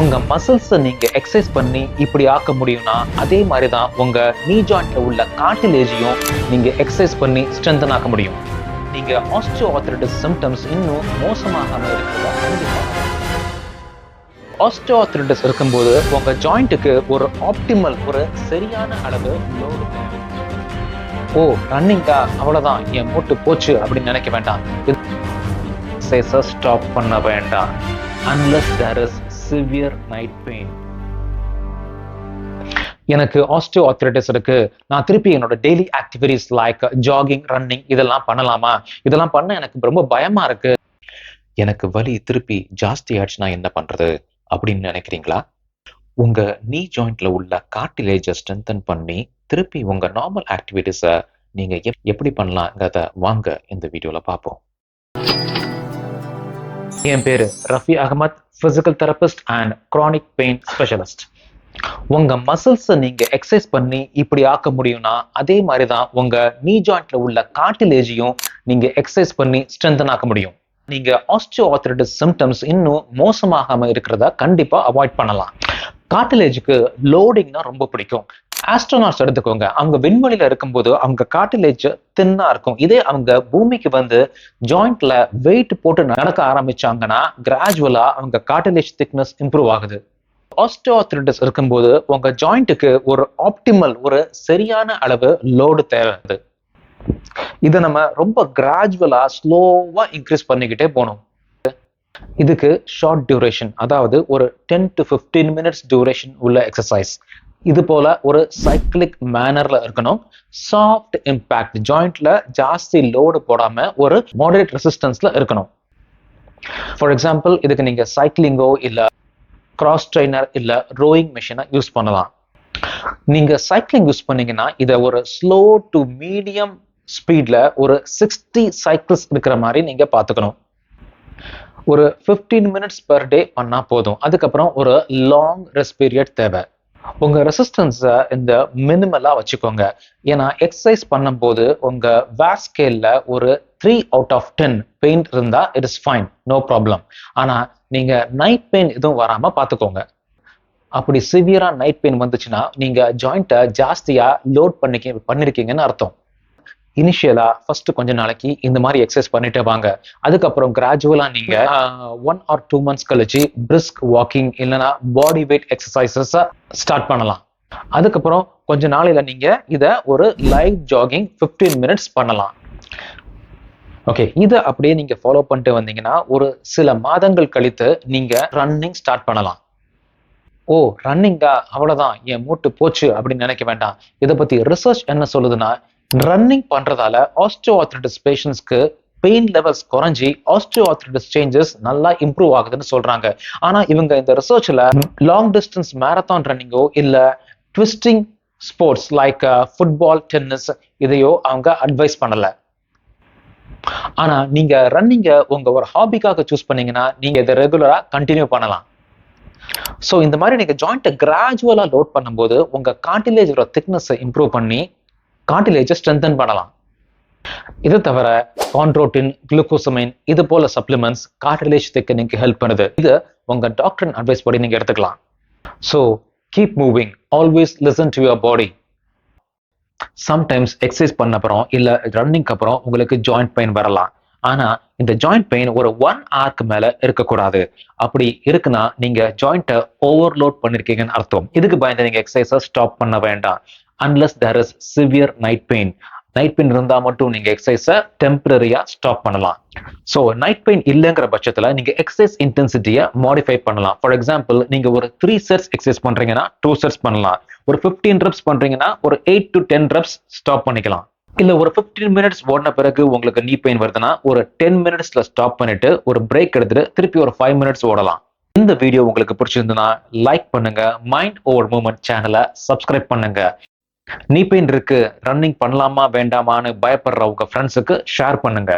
உங்க மசில்ஸை நீங்க எக்ஸசைஸ் பண்ணி இப்படி ஆக்க முடியும்னா அதே மாதிரி தான் உங்க நீ ஜாயிண்ட்ல உள்ள கார்டிலேஜையும் நீங்க எக்ஸசைஸ் பண்ணி ஸ்ட்ரென்தன் ஆக்க முடியும். நீங்க ஆஸ்டியோ ஆர்த்ரைட்டிஸ் சிம்டம்ஸ் இன்னும் மோசமாகாம இருக்கிறதா கண்டிப்பா. ஆஸ்டியோ இருக்கும்போது உங்க ஜாயிண்ட்டுக்கு ஒரு ஆப்டிமல் ஒரு சரியான அளவு லோடு ஓ ரன்னிங்கா அவ்வளோதான் என் மூட்டு போச்சு அப்படின்னு நினைக்க வேண்டாம். எக்ஸசைஸை ஸ்டாப் பண்ண வேண்டாம். Unless there is severe night pain எனக்கு ஆஸ்டியோ ஆர்த்ரைட்டிஸ் இருக்கு. நான் திருப்பி என்னோட daily activities like jogging running இதெல்லாம் பண்ணலாமா? இதெல்லாம் பண்ண எனக்கு ரொம்ப பயமா இருக்கு. எனக்கு வலி திருப்பி ஜாஸ்தி ஆச்சுன்னா என்ன பண்றது அப்படின்னு நினைக்கிறீங்களா? உங்க நீ ஜாயிண்ட்ல உள்ள கார்டிலேஜை ஸ்ட்ரென்தன் பண்ணி திருப்பி உங்க நார்மல் ஆக்டிவிட்டிஸை நீங்க எப்படி பண்ணலாங்கிறத வாங்க இந்த வீடியோல பார்ப்போம். என் பேரு Rafi Ahmad physical therapist and chronic pain specialist உங்க மசில்ஸை நீங்க எக்ஸசைஸ் பண்ணி இப்படி ஆக்க முடியும்னா அதே மாதிரி தான் உங்க நீ ஜாயிண்ட்ல உள்ள காட்டிலேஜையும் நீங்க எக்ஸசைஸ் பண்ணி ஸ்ட்ரென்தன் ஆக்க முடியும். நீங்க ஆஸ்டியோ ஆர்த்ரைட்டிஸ் சிம்டம்ஸ் இன்னும் மோசமாகாம இருக்கிறத கண்டிப்பா அவாய்ட் பண்ணலாம். காட்டிலேஜுக்கு லோடிங்னா ரொம்ப பிடிக்கும். ஆஸ்ட்ரோனாட்ஸ் எடுத்துக்கோங்க. அவங்க விண்வெளியில இருக்கும்போது அவங்க காட்டிலேஜ் தின்னா இருக்கும். இதே அவங்க பூமிக்கு வந்து ஜாயிண்ட்ல வெயிட் போட்டு நடக்க ஆரம்பிச்சாங்கன்னா கிராஜுவலா அவங்க காட்டிலேஜ் திக்னஸ் இம்ப்ரூவ் ஆகுது. ஆஸ்டியோஆர்த்ரைட்டிஸ் இருக்கும்போது உங்க ஜாயிண்ட்டுக்கு ஒரு ஆப்டிமல் ஒரு சரியான அளவு லோடு தேவை இதை நம்ம ரொம்ப கிராஜுவலா ஸ்லோவா இன்க்ரீஸ் பண்ணிக்கிட்டே போகணும். இதுக்கு ஷார்ட் டியூரேஷன் அதாவது ஒரு டென் டு 15 மினிட்ஸ் டியூரேஷன் உள்ள எக்ஸசைஸ் இது போல ஒரு சைக்கிளிக் மேனர்ல இருக்கணும். சாஃப்ட் இம்பாக்ட் ஜாயிண்ட்ல ஜாஸ்தி லோடு போடாம ஒரு மாடரேட் ரெசிஸ்டன்ஸ்ல இருக்கணும். ஃபார் எக்ஸாம்பிள் இதுக்கு நீங்க சைக்கிளிங்கோ இல்ல கிராஸ் ட்ரைனர் இல்ல ரோயிங் மிஷினை யூஸ் பண்ணலாம். நீங்க சைக்கிளிங் யூஸ் பண்ணீங்கன்னா இதை ஒரு ஸ்லோ டு மீடியம் ஸ்பீட்ல ஒரு சிக்ஸ்டி சைக்கிள்ஸ் இருக்கிற மாதிரி நீங்க பாத்துக்கணும் ஒரு 15 மினிட்ஸ் பர் டே பண்ணா போதும். அதுக்கப்புறம் ஒரு லாங் ரெஸ்ட் பீரியட் தேவை. உங்க ரெசிஸ்டன்ஸை இந்த மினிமலா வச்சுக்கோங்க. ஏன்னா எக்ஸசைஸ் பண்ணும்போது உங்க வேர் ஸ்கேல்ல ஒரு three out of ten pain இருந்தா it is fine no problem ஆனா நீங்க நைட் பெயின் எதுவும் வராம பாத்துக்கோங்க. அப்படி சிவியரா நைட் பெயின் வந்துச்சுன்னா நீங்க ஜாயிண்ட்டை ஜாஸ்தியா லோட் பண்ணிக்க பண்ணிருக்கீங்கன்னு அர்த்தம். இனிஷியலா ஃபர்ஸ்ட் கொஞ்ச நாளைக்கு இந்த மாதிரி எக்ஸசைஸ் பண்ணிட்டே வாங்க. அதுக்கப்புறம் கிராஜுவலா நீங்க ஒன் ஆர் டூ மந்த்ஸ் கழிச்சு பிரிஸ்க் வாக்கிங் இல்லைன்னா பாடி வெயிட் எக்ஸசைசஸ் ஸ்டார்ட் பண்ணலாம். அதுக்கப்புறம் கொஞ்ச நாளையில நீங்க இத ஒரு லைவ் ஜாகிங் 15 மினிட்ஸ் பண்ணலாம். ஓகே இதை அப்படியே நீங்க ஃபாலோ பண்ணிட்டு வந்தீங்கன்னா ஒரு சில மாதங்கள் கழித்து நீங்க ரன்னிங் ஸ்டார்ட் பண்ணலாம். ஓ ரன்னிங்கா அவ்வளவுதான். என் மூட்டு போச்சு அப்படின்னு நினைக்க வேண்டாம். இதை பத்தி ரிசர்ச் என்ன சொல்லுதுன்னா ரன்னிங் பண்றதால ஆஸ்டியோ ஆர்த்ரைட்டிஸ் பேஷண்ட்ஸ்க்கு பெயின் லெவல்ஸ் குறைஞ்சி ஆஸ்டியோ ஆர்த்ரைட்டிஸ் சேஞ்சஸ் நல்லா இம்ப்ரூவ் ஆகுதுன்னு சொல்றாங்க. ஆனா இவங்க இந்த ரிசர்ச்ல லாங் டிஸ்டன்ஸ் மேரத்தான் ரன்னிங்கோ இல்ல twisting sports like football tennis இதையோ அவங்க அட்வைஸ் பண்ணல. ஆனா நீங்க ரன்னிங்க உங்க ஒரு ஹாபிக்காக சூஸ் பண்ணீங்கன்னா நீங்க இதை ரெகுலரா கண்டினியூ பண்ணலாம். ஸோ இந்த மாதிரி நீங்க ஜாயிண்ட்டை கிராஜுவலா லோட் பண்ணும்போது உங்க கார்டிலேஜோட திக்னஸை இம்ப்ரூவ் பண்ணி கார்டிலேஜை ஸ்ட்ரென்தன் பண்ணலாம். இது தவிர கான்ட்ரோட்டின் குளுக்கோசமைன் இது போல சப்ளிமெண்ட்ஸ் கார்டிலேஜ் நீங்க ஹெல்ப் பண்ணுது. இது உங்க டாக்டரின் அட்வைஸ் படி நீங்க எடுத்துக்கலாம். So keep moving always listen to your body sometimes exercise பண்ண அப்புறம் இல்ல ரன்னிங்க்கு அப்புறம் உங்களுக்கு ஜாயிண்ட் பெயின் வரலாம். ஆனா இந்த ஜாயிண்ட் பெயின் ஒரு ஒன் ஆர்க்கு மேல இருக்கக்கூடாது. அப்படி இருக்குன்னா நீங்க ஜாயிண்ட்டை ஓவர்லோட் பண்ணிருக்கீங்கன்னு அர்த்தம். இதுக்கு பயந்து நீங்க எக்ஸசைஸை ஸ்டாப் பண்ண வேண்டாம். Unless there is severe night pain night pain இருந்தா மட்டும் நீங்க எக்ஸசைஸை டெம்பரரியா ஸ்டாப் பண்ணலாம். ஸோ நைட் பெயின் இல்லைங்கிற பட்சத்தில் நீங்க எக்ஸசைஸ் இன்டென்சிட்டியை மாடிஃபை பண்ணலாம். ஃபார் எக்ஸாம்பிள் நீங்க ஒரு த்ரீ செட்ஸ் எக்ஸசைஸ் பண்றீங்கன்னா டூ செட்ஸ் பண்ணலாம். ஒரு 15 ரெப்ஸ் பண்றீங்கன்னா ஒரு eight to ten reps stop பண்ணிக்கலாம். இல்ல ஒரு 15 மினிட்ஸ் ஓடின பிறகு உங்களுக்கு நீ பெயின் வருதுன்னா ஒரு டென் மினிட்ஸ்ல ஸ்டாப் பண்ணிட்டு ஒரு பிரேக் எடுத்துட்டு திருப்பி ஒரு ஃபைவ் மினிட்ஸ் ஓடலாம். இந்த வீடியோ உங்களுக்கு பிடிச்சிருந்ததுன்னா லைக் பண்ணுங்க. மைண்ட் ஓவர் மூமெண்ட் சேனலை சப்ஸ்கிரைப் பண்ணுங்க. நீ பெயின் இருக்கு ரன்னிங் பண்ணலாமா வேண்டாமான்னு பயப்படுற உங்க ஃப்ரெண்ட்ஸுக்கு ஷேர் பண்ணுங்க.